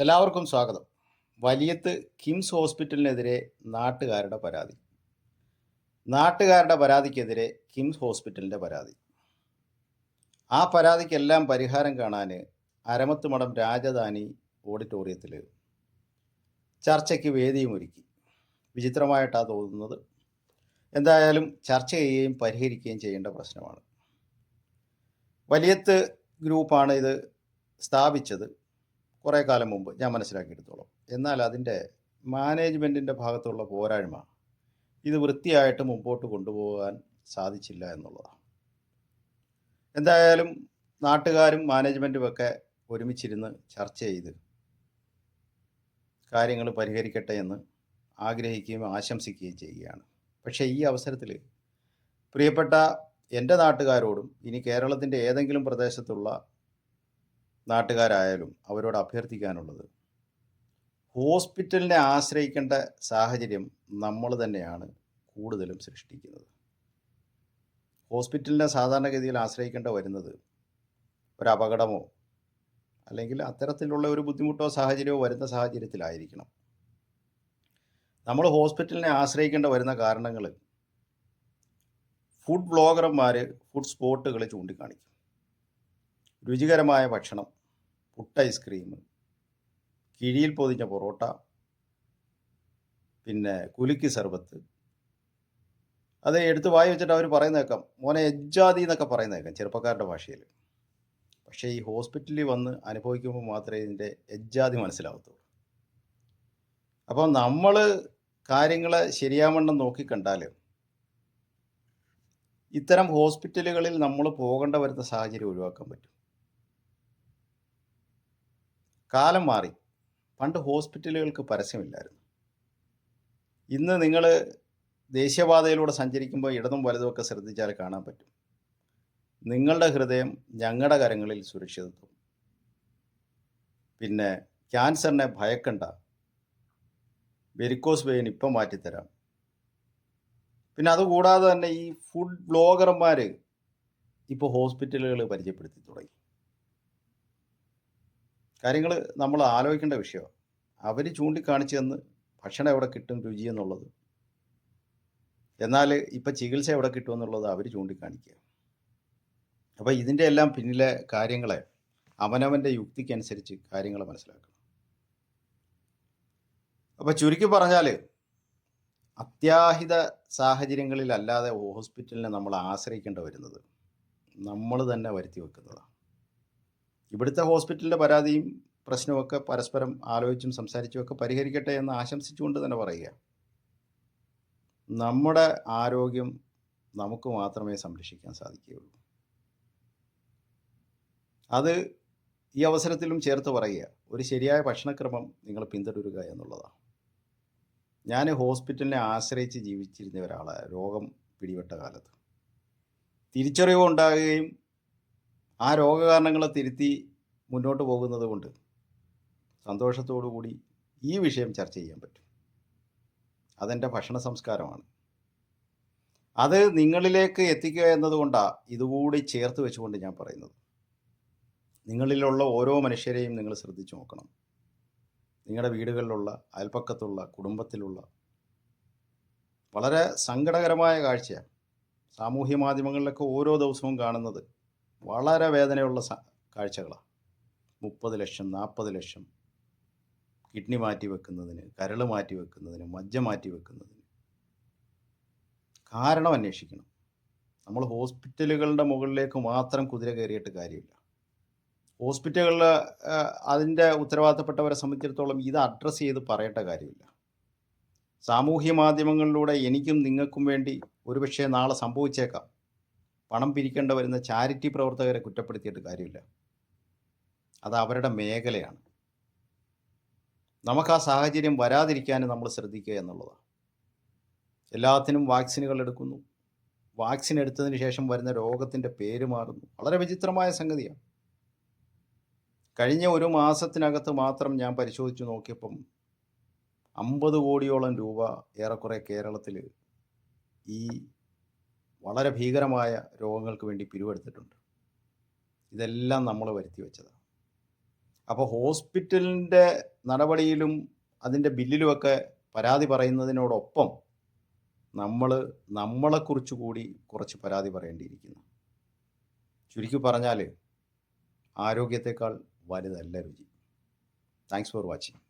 എല്ലാവർക്കും സ്വാഗതം. വലിയത്ത് കിംസ് ഹോസ്പിറ്റലിനെതിരെ നാട്ടുകാരുടെ പരാതി. നാട്ടുകാരുടെ പരാതിക്കെതിരെ കിംസ് ഹോസ്പിറ്റലിന്റെ പരാതി. ആ പരാതിക്കെല്ലാം പരിഹാരം കാണാൻ അരമത്ത് മഠം രാജധാനി ഓഡിറ്റോറിയത്തിൽ ചർച്ചയ്ക്ക് വേദിയും ഒരുക്കി. വിചിത്രമായിട്ടാണ് തോന്നുന്നത്. എന്തായാലും ചർച്ച ചെയ്യുകയും പരിഹരിക്കുകയും ചെയ്യേണ്ട പ്രശ്നമാണ്. വലിയത്ത് ഗ്രൂപ്പാണ് ഇത് സ്ഥാപിച്ചത്. കുറേ കാലം മുമ്പ് ഞാൻ മനസ്സിലാക്കിയെടുത്തോളം. എന്നാൽ അതിന്റെ മാനേജ്മെന്റിന്റെ ഭാഗത്തുള്ള പോരായ്മ ഇത് വൃത്തിയായിട്ട് മുമ്പോട്ട് കൊണ്ടുപോകാൻ സാധിച്ചില്ല എന്നുള്ളതാണ്. എന്തായാലും നാട്ടുകാരും മാനേജ്മെന്റും ഒക്കെ ഒരുമിച്ചിരുന്ന് ചർച്ച ചെയ്ത് കാര്യങ്ങൾ പരിഹരിക്കട്ടെ എന്ന് ആഗ്രഹിക്കുകയും ആശംസിക്കുകയും ചെയ്യുകയാണ്. പക്ഷേ ഈ അവസരത്തിൽ പ്രിയപ്പെട്ട എന്റെ നാട്ടുകാരോടും ഇനി കേരളത്തിന്റെ ഏതെങ്കിലും പ്രദേശത്തുള്ള നാട്ടുകാരായാലും അവരോട് അഭ്യർത്ഥിക്കാനുള്ളത്. ഹോസ്പിറ്റലിനെ ആശ്രയിക്കേണ്ട സാഹചര്യം നമ്മൾ തന്നെയാണ് കൂടുതലും സൃഷ്ടിക്കുന്നത്. ഹോസ്പിറ്റലിനെ സാധാരണഗതിയിൽ ആശ്രയിക്കേണ്ട വരുന്നത് ഒരു അപകടമോ അല്ലെങ്കിൽ അത്തരത്തിലുള്ള ഒരു ബുദ്ധിമുട്ടോ സാഹചര്യമോ വരുന്ന സാഹചര്യത്തിലായിരിക്കണം. നമ്മൾ ഹോസ്പിറ്റലിനെ ആശ്രയിക്കേണ്ട വരുന്ന കാരണങ്ങൾ ഫുഡ് ബ്ലോഗർമാർ ഫുഡ് സ്പോട്ടുകൾ ചൂണ്ടിക്കാണിക്കും. രുചികരമായ ഭക്ഷണം പുട്ട് ഐസ്ക്രീം കിഴിയിൽ പൊതിഞ്ഞ പൊറോട്ട പിന്നെ കുലുക്കി സർബത്ത്. അത് എടുത്ത് വായി വെച്ചിട്ട് അവർ പറയുന്ന കേൾക്കാം മോനെ എജ്ജാതി എന്നൊക്കെ പറയുന്ന കേൾക്കാം ചെറുപ്പക്കാരുടെ ഭാഷയിൽ. പക്ഷേ ഈ ഹോസ്പിറ്റലിൽ വന്ന് അനുഭവിക്കുമ്പോൾ മാത്രമേ ഇതിന്റെ എജ്ജാതി മനസ്സിലാവത്തുള്ളൂ. അപ്പോൾ നമ്മൾ കാര്യങ്ങളെ ശരിയാവണ്ണം നോക്കിക്കണ്ടാൽ ഇത്തരം ഹോസ്പിറ്റലുകളിൽ നമ്മൾ പോകേണ്ട വരുന്ന സാഹചര്യം ഒഴിവാക്കാൻ പറ്റും. കാലം മാറി. പണ്ട് ഹോസ്പിറ്റലുകൾക്ക് പരസ്യമില്ലായിരുന്നു. ഇന്ന് നിങ്ങൾ ദേശീയപാതയിലൂടെ സഞ്ചരിക്കുമ്പോൾ ഇടതും വലതുമൊക്കെ ശ്രദ്ധിച്ചാൽ കാണാൻ പറ്റും. നിങ്ങളുടെ ഹൃദയം ഞങ്ങളുടെ കരങ്ങളിൽ സുരക്ഷിതത്വം. പിന്നെ ക്യാൻസറിനെ ഭയക്കണ്ട. വെരിക്കോസ് വെയിൻ ഇപ്പം മാറ്റിത്തരാം. പിന്നെ അതുകൂടാതെ തന്നെ ഈ ഫുഡ് ബ്ലോഗർമാർ ഇപ്പോൾ ഹോസ്പിറ്റലുകൾ പരിചയപ്പെടുത്തി തുടങ്ങി. കാര്യങ്ങൾ നമ്മൾ ആലോചിക്കേണ്ട വിഷയമാണ് അവർ ചൂണ്ടിക്കാണിച്ചു തന്ന് ഭക്ഷണം എവിടെ കിട്ടും രുചി എന്നുള്ളത്. എന്നാൽ ഇപ്പം ചികിത്സ എവിടെ കിട്ടും എന്നുള്ളത് അവർ ചൂണ്ടിക്കാണിക്കുക. അപ്പോൾ ഇതിന്റെ എല്ലാം പിന്നിലെ കാര്യങ്ങളെ അവനവന്റെ യുക്തിക്കനുസരിച്ച് കാര്യങ്ങൾ മനസ്സിലാക്കണം. അപ്പോൾ ചുരുക്കി പറഞ്ഞാൽ അത്യാഹിത സാഹചര്യങ്ങളിലല്ലാതെ ഹോസ്പിറ്റലിനെ നമ്മൾ ആശ്രയിക്കേണ്ടി വരുന്നത് നമ്മൾ തന്നെ വരുത്തി വെക്കുന്നതാണ്. ഇവിടുത്തെ ഹോസ്പിറ്റലിന്റെ പരാതിയും പ്രശ്നമൊക്കെ പരസ്പരം ആലോചിച്ചും സംസാരിച്ചും ഒക്കെ പരിഹരിക്കട്ടെ എന്ന് ആശംസിച്ചുകൊണ്ട് തന്നെ പറയുക. നമ്മുടെ ആരോഗ്യം നമുക്ക് മാത്രമേ സംരക്ഷിക്കാൻ സാധിക്കുകയുള്ളൂ. അത് ഈ അവസരത്തിലും ചേർത്ത് പറയുക ഒരു ശരിയായ ഭക്ഷണക്രമം നിങ്ങൾ പിന്തുടരുക എന്നുള്ളതാണ്. ഞാൻ ഹോസ്പിറ്റലിനെ ആശ്രയിച്ച് ജീവിച്ചിരുന്ന ഒരാളാണ് രോഗം പിടിപെട്ട കാലത്ത്. തിരിച്ചറിവ് ഉണ്ടാകുകയും ആ രോഗകാരണങ്ങളെ തിരുത്തി മുന്നോട്ട് പോകുന്നത് കൊണ്ട് സന്തോഷത്തോടു കൂടി ഈ വിഷയം ചർച്ച ചെയ്യാൻ പറ്റും. അതെന്റെ ഭക്ഷണ സംസ്കാരമാണ്. അത് നിങ്ങളിലേക്ക് എത്തിക്കുക എന്നതുകൊണ്ടാണ് ഇതുകൂടി ചേർത്ത് വെച്ചുകൊണ്ട് ഞാൻ പറയുന്നത്. നിങ്ങളിലുള്ള ഓരോ മനുഷ്യരെയും നിങ്ങൾ ശ്രദ്ധിച്ചു നോക്കണം. നിങ്ങളുടെ വീടുകളിലുള്ള അയൽപ്പക്കത്തുള്ള കുടുംബത്തിലുള്ള വളരെ സങ്കടകരമായ കാഴ്ചയാണ്. സാമൂഹ്യ മാധ്യമങ്ങളിലൊക്കെ ഓരോ ദിവസവും കാണുന്നത് വളരെ വേദനയുള്ള കാഴ്ചകളാണ് മുപ്പത് ലക്ഷം നാൽപ്പത് ലക്ഷം കിഡ്നി മാറ്റി വെക്കുന്നതിന് കരൾ മാറ്റി വെക്കുന്നതിന് മജ്ജ മാറ്റി വെക്കുന്നതിന്. കാരണം അന്വേഷിക്കണം. നമ്മൾ ഹോസ്പിറ്റലുകളുടെ മുകളിലേക്ക് മാത്രം കുതിര കയറിയിട്ട് കാര്യമില്ല. ഹോസ്പിറ്റലുകളിൽ അതിന്റെ ഉത്തരവാദിത്തപ്പെട്ടവരെ സംബന്ധിച്ചിടത്തോളം ഇത് അഡ്രസ്സ് ചെയ്ത് പറയേണ്ട കാര്യമില്ല. സാമൂഹ്യ മാധ്യമങ്ങളിലൂടെ എനിക്കും നിങ്ങൾക്കും വേണ്ടി ഒരുപക്ഷെ നാളെ സംഭവിച്ചേക്കാം. പണം പിരിക്കേണ്ട വരുന്ന ചാരിറ്റി പ്രവർത്തകരെ കുറ്റപ്പെടുത്തിയിട്ട് കാര്യമില്ല. അത് അവരുടെ മേഖലയാണ്. നമുക്ക് ആ സാഹചര്യം വരാതിരിക്കാൻ നമ്മൾ ശ്രദ്ധിക്കുക എന്നുള്ളതാണ്. എല്ലാത്തിനും വാക്സിനുകൾ എടുക്കുന്നു. വാക്സിൻ എടുത്തതിന് ശേഷം വരുന്ന രോഗത്തിന്റെ പേര് മാറുന്നു. വളരെ വിചിത്രമായ സംഗതിയാണ്. കഴിഞ്ഞ ഒരു മാസത്തിനകത്ത് മാത്രം ഞാൻ പരിശോധിച്ച് നോക്കിയപ്പം അമ്പത് കോടിയോളം രൂപ ഏറെക്കുറെ കേരളത്തിൽ ഈ വളരെ ഭീകരമായ രോഗങ്ങൾക്ക് വേണ്ടി പിരിവെടുത്തിട്ടുണ്ട്. ഇതെല്ലാം നമ്മൾ വരുത്തി വെച്ചതാണ്. അപ്പോൾ ഹോസ്പിറ്റലിന്റെ നടപടിയിലും അതിന്റെ ബില്ലിലുമൊക്കെ പരാതി പറയുന്നതിനോടൊപ്പം നമ്മൾ നമ്മളെക്കുറിച്ച് കൂടി കുറച്ച് പരാതി പറയേണ്ടിയിരിക്കുന്നു. ചുരുക്കി പറഞ്ഞാൽ ആരോഗ്യത്തെക്കാൾ വലുതല്ല രുചി. Thanks for watching